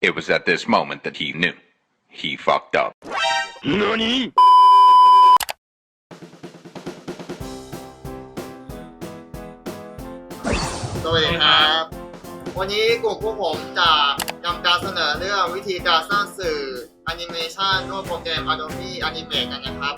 It was at this moment that he knew. He fucked up. 何สวัสดีครับ วันนี้กลุ่มพวกผมจะทำการเสนอเรื่องวิธีการสร้างสื่อแอนิเมชันด้วยโปรแกรม Adobe Animate กันนะครับ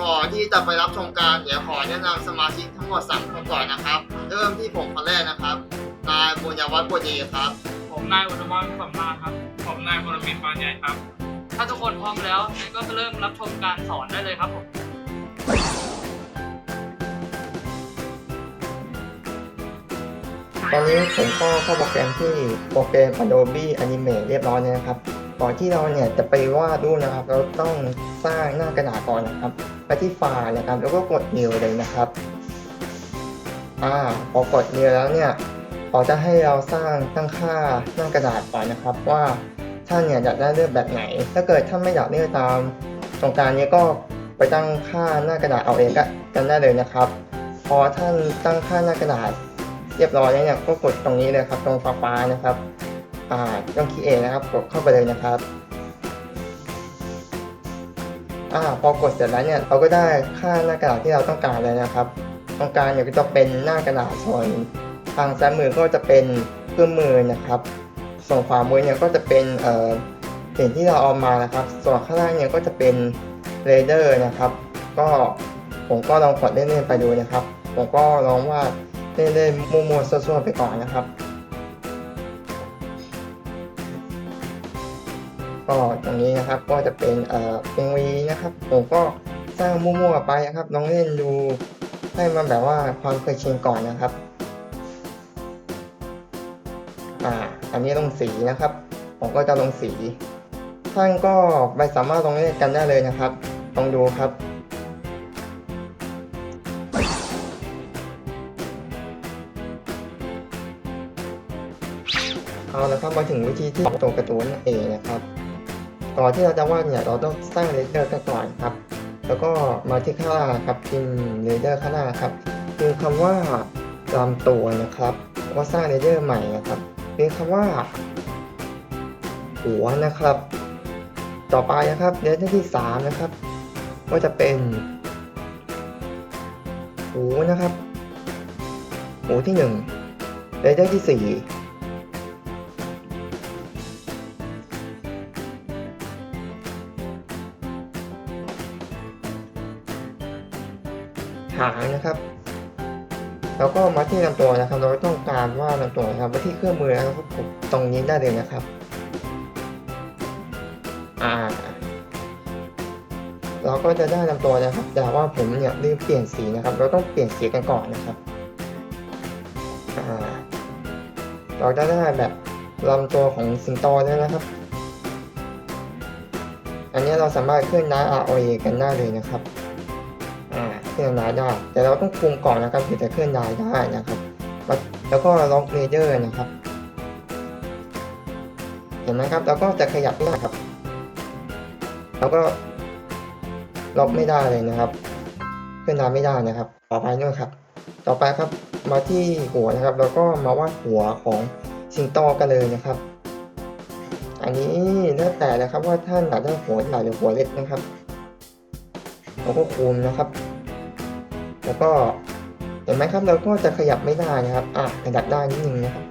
ก่อนที่จะไปรับชมการเดี๋ยวขอแนะนำสมาชิกทั้งหมด3คนก่อนนะครับ เริ่มที่ผมคนแรกนะครับ นายบุญยวัฒน์บุญดีครับผม นายอุตมรสมมาครับ ผมนายพลมิตรปานใหญ่ครับ ถ้าทุกคนพร้อมแล้วงั้นก็เริ่มรับชมการสอนได้เลยครับผม ตอนนี้ผมก็เข้าโปรแกรมที่โปรแกรม Adobe Animate เรียบร้อยแล้วนะครับ ก่อนที่เราเนี่ยจะไปวาดรูปนะครับ เราต้องสร้างหน้ากระดาษก่อนนะครับ ไปที่ไฟล์นะครับ แล้วก็กด New เลยนะครับ อ่า พอกด New แล้วเนี่ย เขาจะให้เราสร้างตั้งค่าหน้ากระดาษก่อนนะครับ ว่าท่านเนี่ยอยากได้เลือกแบบไหน ถ้าเกิดท่านไม่อยากเลือกตามตรงกลารนี้ก็ไปตั้งค่าหน้ากระดาษเอาเองกันได้เลยนะครับ พอท่านตั้งค่าหน้ากระดาษ เรียบร้อยแล้วเนี่ยก็กดตรงนี้เลยครับ ตรงฟ้าฟ้านะครับอ่าต้องคีเองนะครับกดเข้าไปเลยนะครับอ่าพอกดเสร็จแล้วเนี่ยเราก็ได้ค่าหน้ากระดาษที่เราต้องการแล้วนะครับตรงกางเนี่ยก็จะเป็นหน้ากระดาษส่วน ทางซ้ายมือก็จะเป็นเครื่องมือนะครับ ส่วนขวามือเนี่ยก็จะเป็นเอ่อสิ่งที่เราเอามานะครับ ส่วนข้างล่างเนี่ยก็จะเป็นเรเดอร์นะครับ ก็ผมก็ลองกดเล่นๆไปดูนะครับ ผมก็ลองว่าเล่นๆมั่วๆซั่วๆไปก่อนนะครับ ก็ตรงนี้นะครับก็จะเป็นเอ่อเป็นวีนะครับ ผมก็สร้างมั่วๆไปนะครับลองเล่นดูให้มันแบบว่าความเคยชินก่อนนะครับ นี้ลงสีนะครับ ผมก็จะลงสี ท่านก็ไปสามารถลงเล่นกันได้เลยนะครับลองดูครับเอาละครับมาถึงวิธีที่ตัวการ์ตูนนั่นเองนะครับก่อนที่เราจะวาดเนี่ยเราต้องสร้างเรเดอร์กันก่อนครับ แล้วก็มาที่ข้างล่างครับพิมพ์เรเดอร์ข้างล่างครับพิมพ์คำว่าลำตัวนะครับว่าสร้างเรเดอร์ใหม่นะครับ พิมพ์คำว่า หัวนะครับ ต่อไปนะครับเรเดอร์ที่สามนะครับ ก็จะเป็น หูนะครับ หูที่หนึ่งเรเดอร์ที่สี่หางนะครับ แล้วก็มาที่ลำตัวนะครับ เราต้องการว่าลำตัวนะครับไปที่เครื่องมือนะครับตรงนี้ได้เลยนะครับอ่าเราก็จะได้ลำตัวนะครับ แต่ว่าผมเนี่ยลืมเปลี่ยนสีนะครับ เราต้องเปลี่ยนสีกันก่อนนะครับอ่าเราจะได้แบบลำตัวของสิงโตแล้วนะครับ อันนี้เราสามารถเคลื่อนย้า ROA กันได้เลยนะครับ เคลื่อนย้ายได้ แต่เราต้องคุมก่อนนะครับถึงจะเคลื่อนย้ายได้นะครับ แล้วก็ล็อกเลเยอร์นะครับเห็นไหมครับแล้วก็จะขยับไม่ได้ครับ แล้วก็ล็อกไม่ได้เลยนะครับเคลื่อนย้ายไม่ได้นะครับ ต่อไปนู่นครับ ต่อไปครับมาที่หัวนะครับ แล้วก็มาวาดหัวของสิงโตกันเลยนะครับ อันนี้แล้วแต่นะครับว่าท่านอยากได้หัวใหญ่หรือหัวเล็กนะครับเราก็คูณนะครับ แล้วก็เห็นไหมครับเราก็จะขยับไม่ได้นะครับ อะขยับได้นิดนึงนะครับ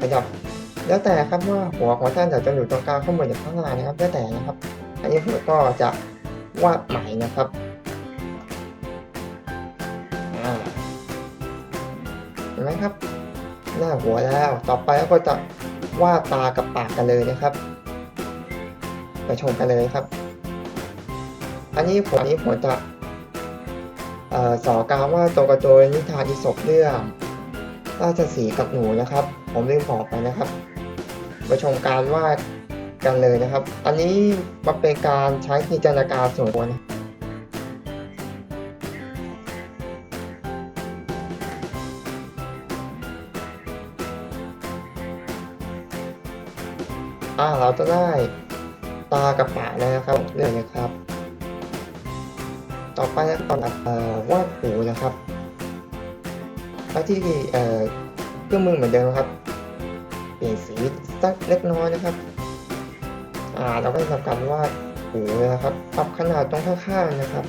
ขยับ แล้วแต่ครับว่าหัวของท่านอยากจะอยู่ตรงกลางข้างบนหรือข้างล่างนะครับ แล้วแต่นะครับ อันนี้ผมก็จะวาดใหม่นะครับเห็นไหมครับ หน้าหัวแล้ว ต่อไปก็จะวาดตากับปากกันเลยนะครับ ไปชมกันเลยครับ อันนี้ผมนี้ผมจะส่อสอการว่าตัวกระโจนนิทานอีสบเรื่องราชสีกับหนูนะครับ ผมลืมบอกไปนะครับไปชมการวาดกันเลยนะครับ อันนี้มันเป็นการใช้จินตนาการส่วนตัวนะอ่าเราจะได้ตากับปากแล้วนะครับเรื่องนะครับ ต่อไปนะตอนเอ่อวาดหูนะครับไปที่เครื่องมือเหมือนเดิมครับ เปลี่ยนสีสักเล็กน้อยนะครับอ่าเราก็จะทำการวาดหูนะครับ ปรับขนาดตรงข้างๆนะครับ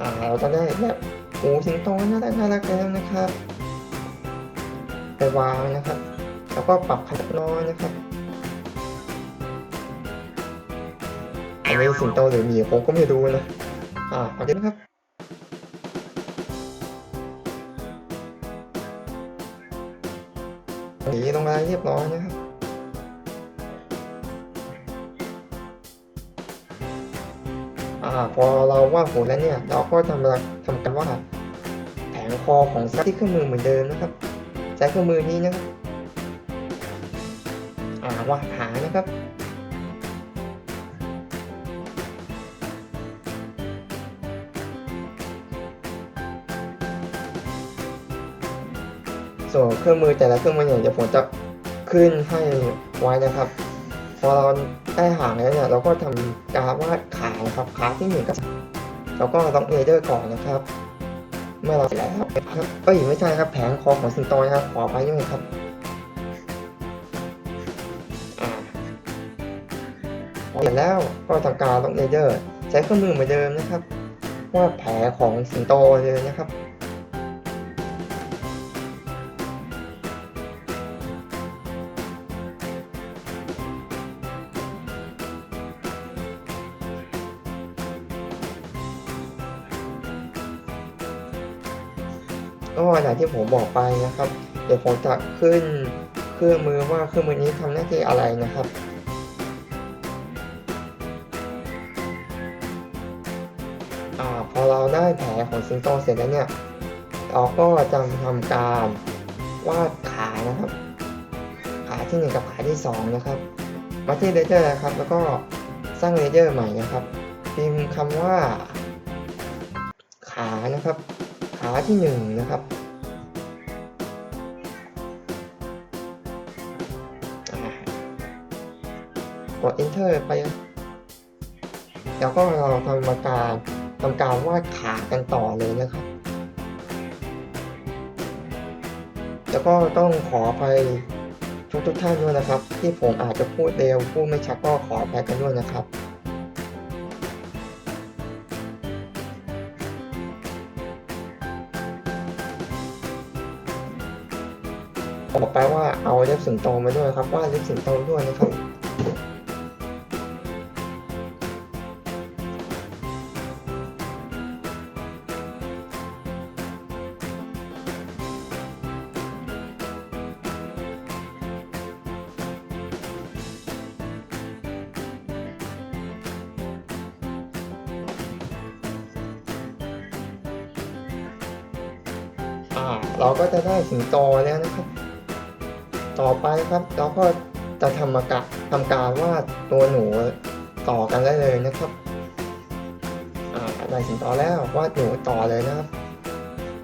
อ่าเราจะได้แบบหูสิงโตน่ารักน่ารักแล้วนะครับไปวางนะครับ แล้วก็ปรับขนาดน้อยนะครับอันนี้สิงโตหรือหมีผมก็ไม่รู้นะ อ่าเอาดีนะครับสีลงมาเรียบร้อยนะครับอ่าพอเราวาดหูแล้วเนี่ย เราก็ทำารทำการวาแผงคอของสัตว์ที่เครื่องมือเหมือนเดิมนะครับใช้เครื่องมือนี้นะครับอ่าวาดหางนะครับ ส่วนเครื่องมือแต่ละเครื่องมือเนี่ยเดี๋ยวผมจะขึ้นให้ไว้นะครับ พอเราได้หางแล้วเนี่ยเราก็ทำการวาดขานะครับขาที่หนึ่งก็เราก็ต้องเอเดอร์ก่อนนะครับ เมื่อเราเสร็จแล้วครับเอ้ยไม่ใช่ครับแผงคอของสิงโตนะครับขอไปด้วยครับเสร็จแล้วก็ทำการลงเอเดอร์ ใช้เครื่องมือเหมือนเดิมนะครับวาดแผลของสิงโตเลยนะครับ ผมบอกไปนะครับ เดี๋ยวผมจะขึ้นเครื่องมือว่าเครื่องมือนี้ทำหน้าที่อะไรนะครับอพอเราได้แผลของสิงโตเสร็จแล้วเนี่ย เราก็จะทำการวาดขานะครับ ขาที่หนึ่งกับขาที่สองนะครับ มาที่เลเยอร์นะครับ แล้วก็สร้างเลเยอร์ใหม่นะครับ พิมพ์คำว่า ขานะครับ ขาที่หนึ่งนะครับ กด enter ไป แล้วก็เราทำการทำการวาดขากันต่อเลยนะครับ แล้วก็ต้องขอไปทุกทุกท่านด้วยนะครับ ที่ผมอาจจะพูดเร็วพูดไม่ชัดก็ขออภัยกันด้วยนะครับบอกไปว่าเอาเล็บสิงโตมาด้วยครับว่าเล็บสิงโตด้วยนะครับ เราก็จะได้สิงโตแล้วนะครับ ต่อไปครับเราก็จะทำมากะทำการวาดตัวหนูต่อกันได้เลยนะครับอ่าได้สิงโตแล้ววาดหนูต่อเลยนะครับ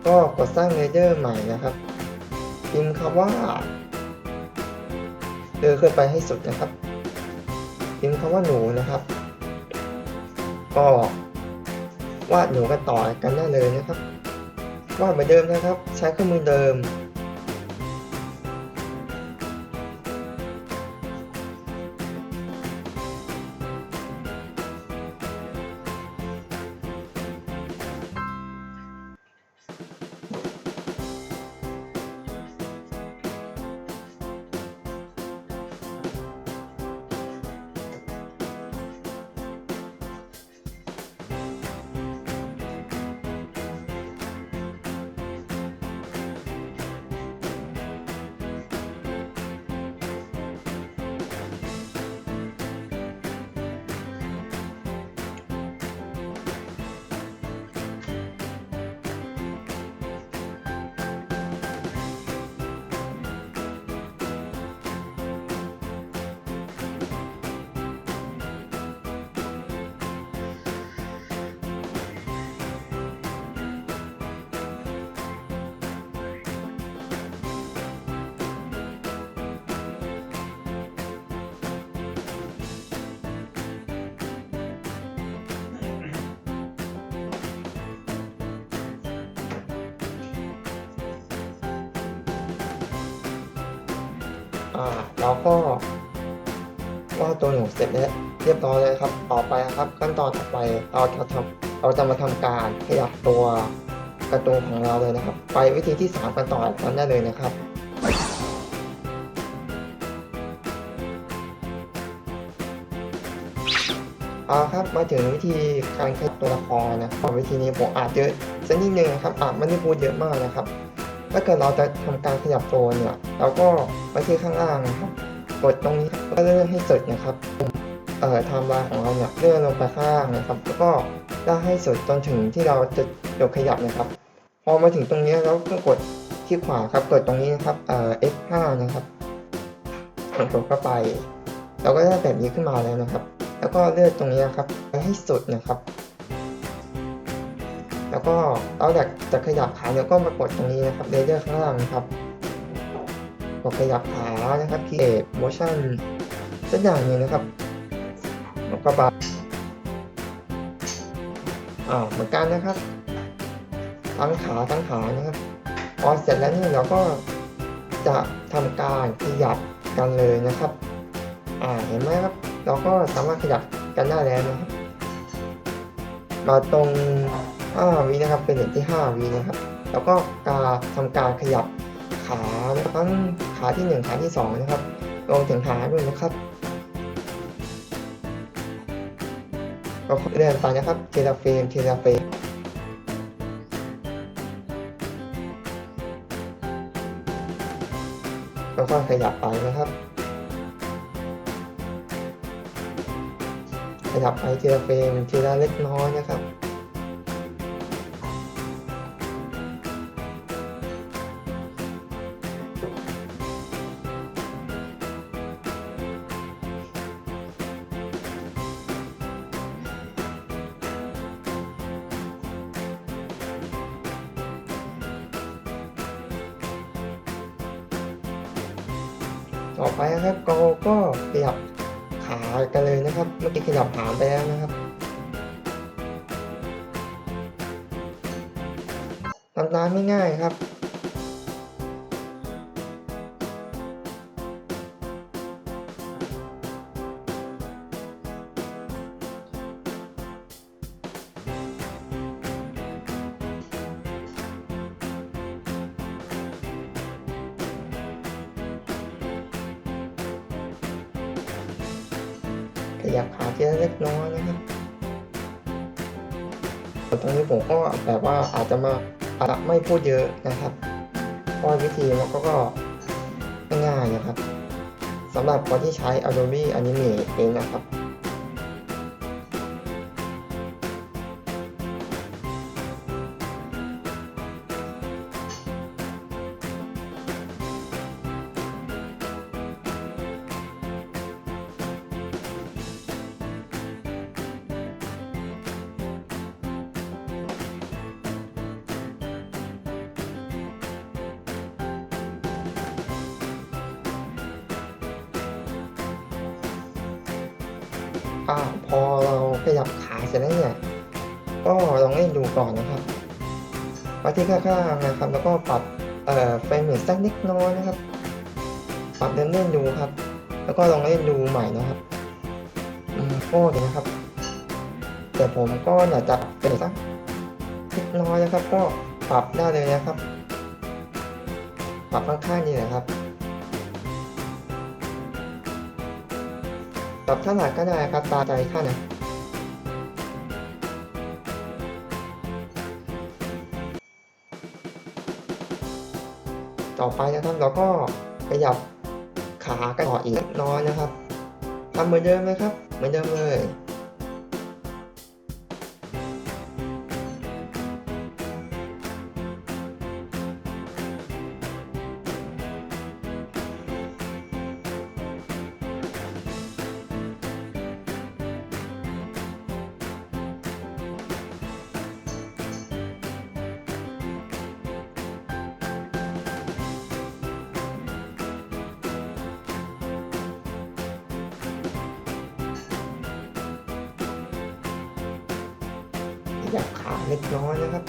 ก็กดสร้างเลเยอร์ใหม่นะครับพิมพ์คำว่าเดินขึ้นไปให้สุดนะครับพิมพ์คำว่าหนูนะครับ ก็วาดหนูกันต่อกันได้เลยนะครับ วาเหมือนเดิมนะครับ ใช้เครื่องมือเดิม เราก็วาดตัวหนูเสร็จแล้วเรียบร้อยเลยครับ ต่อไปครับ ขั้นตอนต่อไปเราจะทำเราจะมาทำการขยับตัวกร์ตูนของเราเลยนะครับ ไปวิธีที่สามกันต่อกันได้เลยนะครับเอาครับมาถึงวิธีการขยับตัวละครนะครับวิธีนี้ผมอาจเยอะสักนิดนึงครับอาจไม่ได้พูดเยอะมากนะครับ ถ้าเกิดเราจะทำการขยับตัวเนี่ย เราก็มาที่ข้างล่างนะครับ กดตรงนี้ครับก็เลื่อนให้สุดนะครับเอ่อไทม์ไลน์ของเราเนี่ยเลื่อนลงไปข้างล่างนะครับ แล้วก็ลากให้สุดจนถึงที่เราจะยกขยับนะครับ พอมาถึงตรงนี้เราก็กดที่ขวาครับ กดตรงนี้นะครับเอ่อ F5 นะครับกดเข้าไป เราก็ได้แบบนี้ขึ้นมาแล้วนะครับ แล้วก็เลื่อกตรงนี้นะครับไปให้สุดนะครับ ก็เราอยากจะขยับขาเนี่ยก็มากดตรงนี้นะครับเลเยอร์ข้างล่างนะครับกดขยับขานะครับ create motion สักอย่างหนึงนะครับแล้วก็บาอ่าเหมือนกันนะครับทั้งขาทั้งขานะครับพอเสร็จแล้วนี่เราก็จะทำการขยับกันเลยนะครับอ่าเห็นไหมครับ เราก็สามารถขยับกันได้แล้วนะครับมาตรง 5วินะครับ เป็นเหรียญที่ 5วินะครับ แล้วก็การทำการขยับขาทั้งขาที่ 1 ขาที่ 2 นะครับรวมถึงขาด้วยนะครับก็เดินไปนะครับเทีลเฟรมทีลเฟมแล้วก็ขยับไปนะครับ ขยับไปเทีลเฟรมทีลเล็กน้อยนะครับ ต่อไปนะครับเราก็ขยับขากันเลยนะครับ เมื่อกี้ขยับขาไปแล้วนะครับทำตามไม่ง่ายครับ ยับขาทีละเล็กน้อยนะครับตรงนี้ผมก็แบบว่าอาจจะมาอาจจะไม่พูดเยอะนะครับเพราะวิธีมันก็ก็ง่ายๆนะครับสำหรับคนที่ใช้ Adobe Animate เองนะครับ อ่าพอเราขยับขาเสร็จแล้วเนี่ยก็ลองเล่นดูก่อนนะครับมาที่ข้างๆนะครับ แล้วก็ปรับเอ่อเฟรมเรทสักนิดน้อยนะครับ ปรับเล่นเล่นๆดูครับ แล้วก็ลองเล่นดูใหม่นะครับอืมก็ดีนะครับ แต่ผมก็อยากจะเป็นสักนิดน้อยนะครับ ก็ปรับได้เลยนะครับ ปรับข้างๆนี่แหละครับ ปรับเท่าไหร่ก็ได้ครับตามใจท่านนะต่อไปนะครับเราก็ขยับขากันต่ออีกน้อยนะครับทำเหมือนเดิมไหมครับ เหมือนเดิมเลย ขยับขาเล็กน้อยนะครับ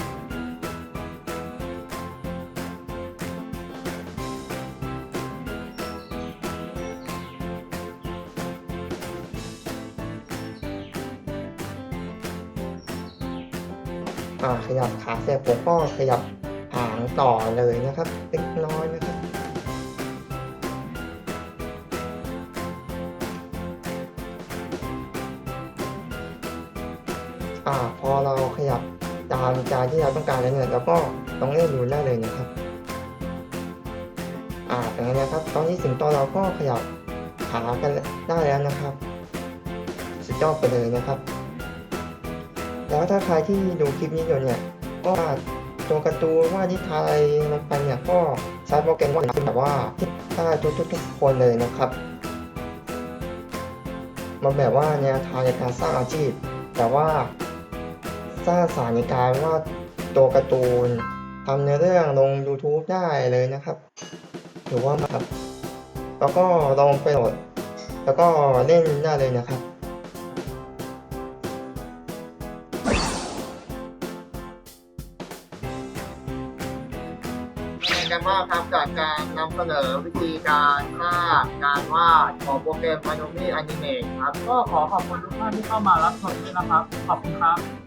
ขยับขาเสียบหัวข้อขยับหางต่อเลยนะครับ เล็กน้อยนะ อ่าพอเราขยับตามจานที่เราต้องการแล้วเนี่ยเราก็ต้องเล่นดูได้เลยนะครับอ่าเป็นไงนะครับ ตอนนี้สิงโตเราก็ขยับขากันได้แล้วนะครับ สุดยอดไปเลยนะครับ แล้วถ้าใครที่ดูคลิปนี้อยู่เนี่ยก็ตัวการ์ตูนว่านิทานอะไรลงไปเนี่ยก็ใช้โปรแกรมว่าแบบว่าได้ทุกทุกทุกคนเลยนะครับมันแบบว่าแนวทางในการสร้างอาชีพ แต่ว่า สร้างสารในการวาดตัวการ์ตูนทำเนื้อเรื่องลง YouTube ได้เลยนะครับถือว่าครับ แล้วก็ลองไปโหลด แล้วก็เล่นได้เลยนะครับเป็นกันบ้างครับกับการนำเสนอวิธีการสร้างการวาดของโปรแกรม Adobe Animate ครับ ก็ขอขอบคุณทุกท่านที่เข้ามารับชมด้วยนะครับ ขอบคุณครับ